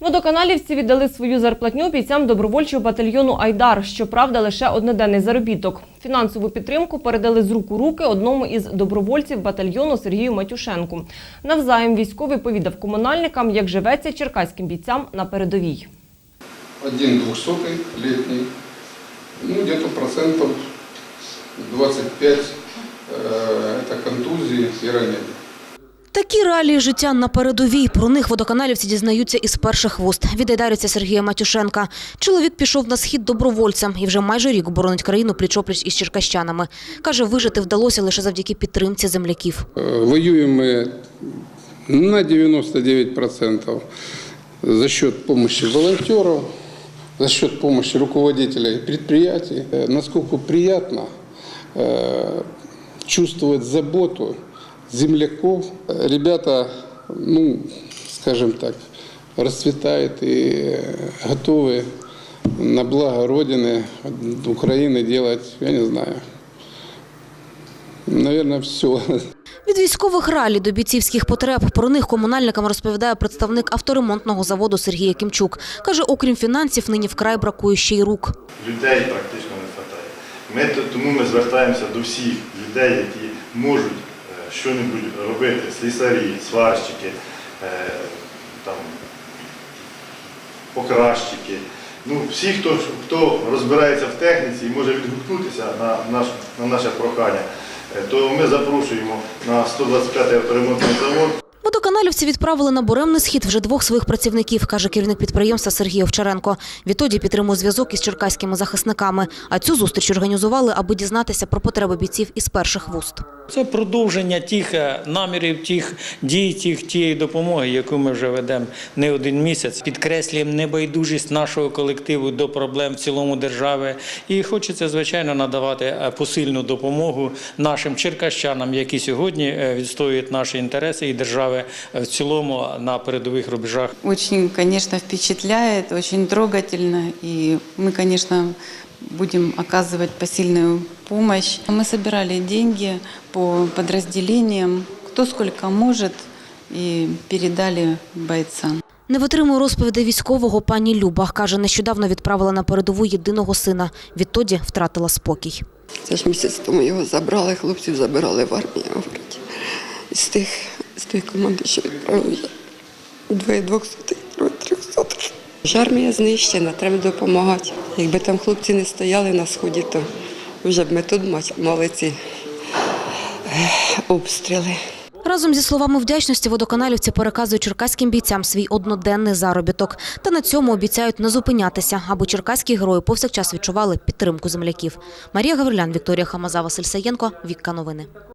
Водоканалівці віддали свою зарплатню бійцям добровольчого батальйону Айдар. Щоправда, лише одноденний заробіток. Фінансову підтримку передали з рук у руки одному із добровольців батальйону Сергію Матюшенку. Навзаєм військовий повідав комунальникам, як живеться черкаським бійцям на передовій. Один двухсотый летний, ну где-то процентов 25 э, это контузии и ранения. Такі реалії життя на передовій. Про них водоканалівці дізнаються із перших вуст. Від айдарівця Сергія Матюшенка. Чоловік пішов на схід добровольцем і вже майже рік оборонить країну пліч-опліч із черкащанами. Каже, вижити вдалося лише завдяки підтримці земляків. Э, Воюем мы на 99% за счет помощи волонтеров, за счет помощи руководителей предприятий. Э, Насколько приятно э, чувствовать заботу земляков. Э, Ребята, ну, скажем так, расцветают и э, готовы на благо Родины, Украины делать, я не знаю, наверное, все. Від військових ралі до бійцівських потреб про них комунальникам розповідає представник авторемонтного заводу Сергій Кімчук. Каже, окрім фінансів, нині вкрай бракує ще й рук. людей практично не вистачає. Ми, то- тому ми звертаємося до всіх людей, які можуть е, що-небудь робити, слісарі, сварщики, е, там, покращики. Ну, всі, хто, хто розбирається в техніці і може відгукнутися на, наш, на наше прохання, е, то ми запрошуємо на 125-й авторемонтний завод. Водоканалівці відправили на буремний схід вже двох своїх працівників, каже керівник підприємства Сергій Овчаренко. Відтоді підтримує зв'язок із черкаськими захисниками. А цю зустріч організували, аби дізнатися про потреби бійців із перших вуст. Це продовження тих е, намірів, тих дій, тих тієї допомоги, яку ми вже ведемо не один місяць. Підкреслюємо небайдужість нашого колективу до проблем в цілому держави. І хочеться, звичайно, надавати е, посильну допомогу нашим черкащанам, які сьогодні е, відстоюють наші інтереси і держави в цілому на передових рубежах. Очень, конечно, впечатляет, очень трогательно. И мы, конечно, будем оказывать посильную помощь. Мы собирали деньги по подразделениям, кто сколько может, и передали бойцам. Не витримує розповідей військового пані Люба. Каже, нещодавно відправила на передову єдиного сина. Відтоді втратила спокій. Це ж місяць тому його забрали, хлопців забирали в армію, говорить. З тих, з тої команди, що відправив я. Двоє двохсотих, троє трьохсотих. Армія знищена, треба допомагати. Якби там хлопці не стояли на сході, то вже б ми тут ма- мали ці обстріли. Разом зі словами вдячності водоканалівці переказують черкаським бійцям свій одноденний заробіток. Та на цьому обіцяють не зупинятися, аби черкаські герої повсякчас відчували підтримку земляків. Марія Гаврилян, Вікторія Хамаза, Василь Саєнко, Вікка Новини.